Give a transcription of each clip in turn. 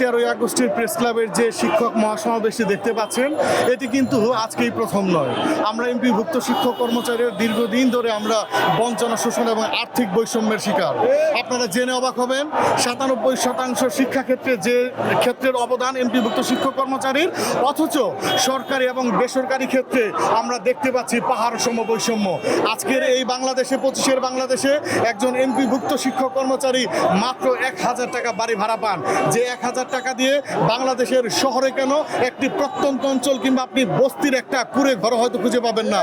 তেরোই আগস্টের প্রেস ক্লাবের যে শিক্ষক মহাসমাবেশটি দেখতে পাচ্ছেন, এটি কিন্তু আজকেই প্রথম নয়। আমরা এমপিভুক্ত শিক্ষক কর্মচারীর দীর্ঘদিন ধরে আমরা বঞ্চনা শোষণ এবং আর্থিক বৈষম্যের শিকার। আপনারা জেনে অবাক হবেন, সাতানব্বই শতাংশ শিক্ষাক্ষেত্রে যে ক্ষেত্রের অবদান এমপিভুক্ত শিক্ষক কর্মচারীর, অথচ সরকারি এবং বেসরকারি ক্ষেত্রে আমরা দেখতে পাচ্ছি পাহাড় সম বৈষম্য। আজকের এই বাংলাদেশে, পঁচিশের বাংলাদেশে একজন এমপিভুক্ত শিক্ষক কর্মচারী মাত্র এক হাজার টাকা বাড়ি ভাড়া পান। যে এক হাজার টাকা দিয়ে বাংলাদেশের শহরে কেন একটি প্রত্যন্ত অঞ্চল কিংবা আপনি বস্তির একটা কুড়ে ঘর হয়তো খুঁজে পাবেন না?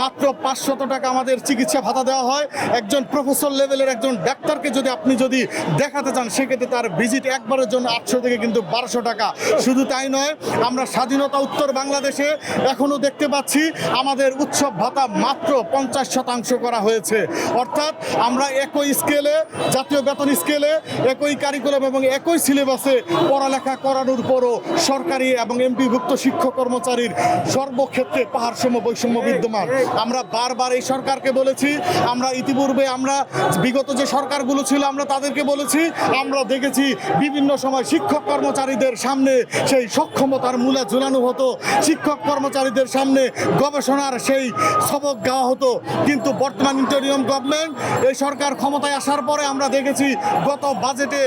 মাত্র পাঁচশত টাকা আমাদের চিকিৎসা ভাতা দেওয়া হয়। একজন প্রফেসর লেভেলের একজন ডাক্তারকে যদি আপনি যদি দেখাতে চান, সেক্ষেত্রে তার ভিজিট একবারের জন্য আটশো থেকে কিন্তু বারোশো টাকা। শুধু তাই নয়, আমরা স্বাধীনতা উত্তর বাংলাদেশে এখনও দেখতে পাচ্ছি, আমাদের উৎসব ভাতা মাত্র পঞ্চাশ শতাংশ করা হয়েছে। অর্থাৎ আমরা একই স্কেলে, জাতীয় বেতন স্কেলে, একই কারিকুলাম এবং একই সিলেবাসে পড়ালেখা করানোর পরও সরকারি এবং এমপিভুক্ত শিক্ষক কর্মচারীর সর্বক্ষেত্রে পাহাড়সম বৈষম্য বিদ্যমান। আমরা বারবার এই সরকারকে বলেছি আমরা ইতিপূর্বে আমরা বিগত যে সরকারগুলো ছিল আমরা তাদেরকে বলেছি আমরা দেখেছি বিভিন্ন সময় শিক্ষক কর্মচারীদের সামনে সেই সক্ষমতার মূলে ঝুলানো হতো। শিক্ষক কর্মচারীদের সামনে গবেষণার সেই সবক দেওয়া হতো। কিন্তু বর্তমান ইন্টারিয়ম গভর্নমেন্ট এই সরকার ক্ষমতায় আসার পরে আমরা দেখেছি গত বাজেটে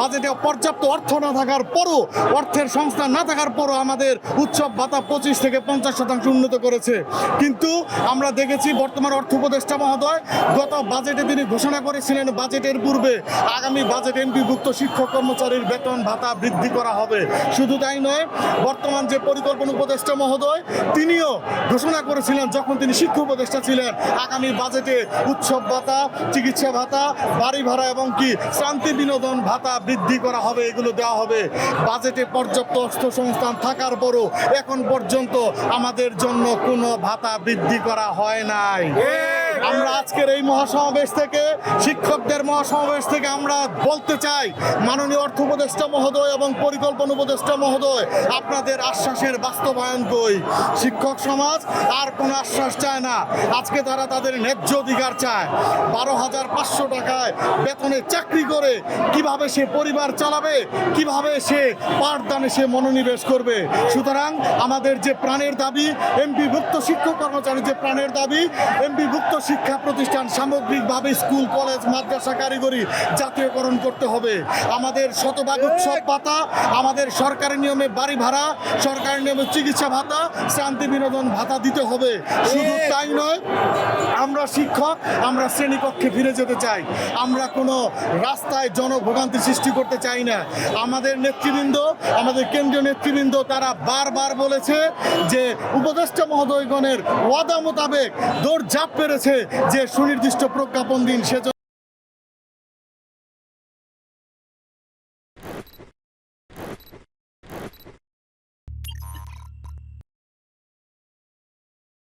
বাজেটে পর্যাপ্ত অর্থ না থাকার পরও, অর্থের সংস্থান না থাকার পরও আমাদের উৎসব ভাতা পঁচিশ থেকে পঞ্চাশ শতাংশ উন্নত করেছে। কিন্তু আমরা দেখেছি বর্তমান অর্থ উপদেষ্টা মহোদয়, গত বাজেটে তিনি ঘোষণা করেছিলেন, বাজেটের পূর্বে আগামী বাজেট এমপিভুক্ত শিক্ষক কর্মচারীর বেতন ভাতা বৃদ্ধি করা হবে। শুধু তাই নয়, বর্তমান যে পরিকল্পনা উপদেষ্টা মহোদয়, তিনিও ঘোষণা করেছিলেন যখন তিনি শিক্ষা উপদেষ্টা ছিলেন, আগামী বাজেটে উৎসব ভাতা, চিকিৎসা ভাতা, বাড়ি ভাড়া এবং কি শান্তি বিনোদন ভাতা বৃদ্ধি করা হবে, এগুলো দেওয়া হবে। বাজেটে পর্যাপ্ত অর্থ সংস্থান থাকার পরও এখন পর্যন্ত আমাদের জন্য কোনো ভাতা বৃদ্ধি করা হয় নাই। আমরা আজকের এই মহাসমাবেশ থেকে, শিক্ষকদের মহাসমাবেশ থেকে আমরা বলতে চাই, মাননীয় অর্থ উপদেষ্টা মহোদয় এবং পরিকল্পনা উপদেষ্টা মহোদয়, আপনাদের আশ্বাসের বাস্তবায়ন কই? শিক্ষক সমাজ আর কোনো আশ্বাস চায় না। আজকে তারা তাদের ন্যায্য অধিকার চায়। বারো হাজার পাঁচশো টাকায় বেতনে চাকরি করে কীভাবে সে পরিবার চালাবে, কীভাবে সে পাঠদানে সে মনোনিবেশ করবে? সুতরাং আমাদের যে প্রাণের দাবি এমপি এমপিভুক্ত শিক্ষক কর্মচারী যে প্রাণের দাবি এমপি এমপিভুক্ত শিক্ষা প্রতিষ্ঠান সামগ্রিকভাবে স্কুল, কলেজ, মাদ্রাসা কারিগরি জাতীয়করণ করতে হবে। আমাদের শতভাগ উৎসব পাতা আমাদের সরকারি নিয়মে বাড়ি ভাড়া, সরকারি নিয়মে চিকিৎসা ভাতা, শান্তি বিনোদন ভাতা দিতে হবে। শুধু তাই নয়, আমরা শিক্ষক, আমরা শ্রেণীকক্ষে ফিরে যেতে চাই। আমরা কোনো রাস্তায় জনভোগান্তি সৃষ্টি করতে চাই না। আমাদের নেতৃবৃন্দ, আমাদের কেন্দ্রীয় নেতৃবৃন্দ, তারা বারবার বলেছে যে উপদেষ্টা মহোদয়গণের ওয়াদা মোতাবেক দৌড় ঝাঁপ পেরেছে। যে সুনির্দিষ্ট প্রজ্ঞাপন দিন সেজন্য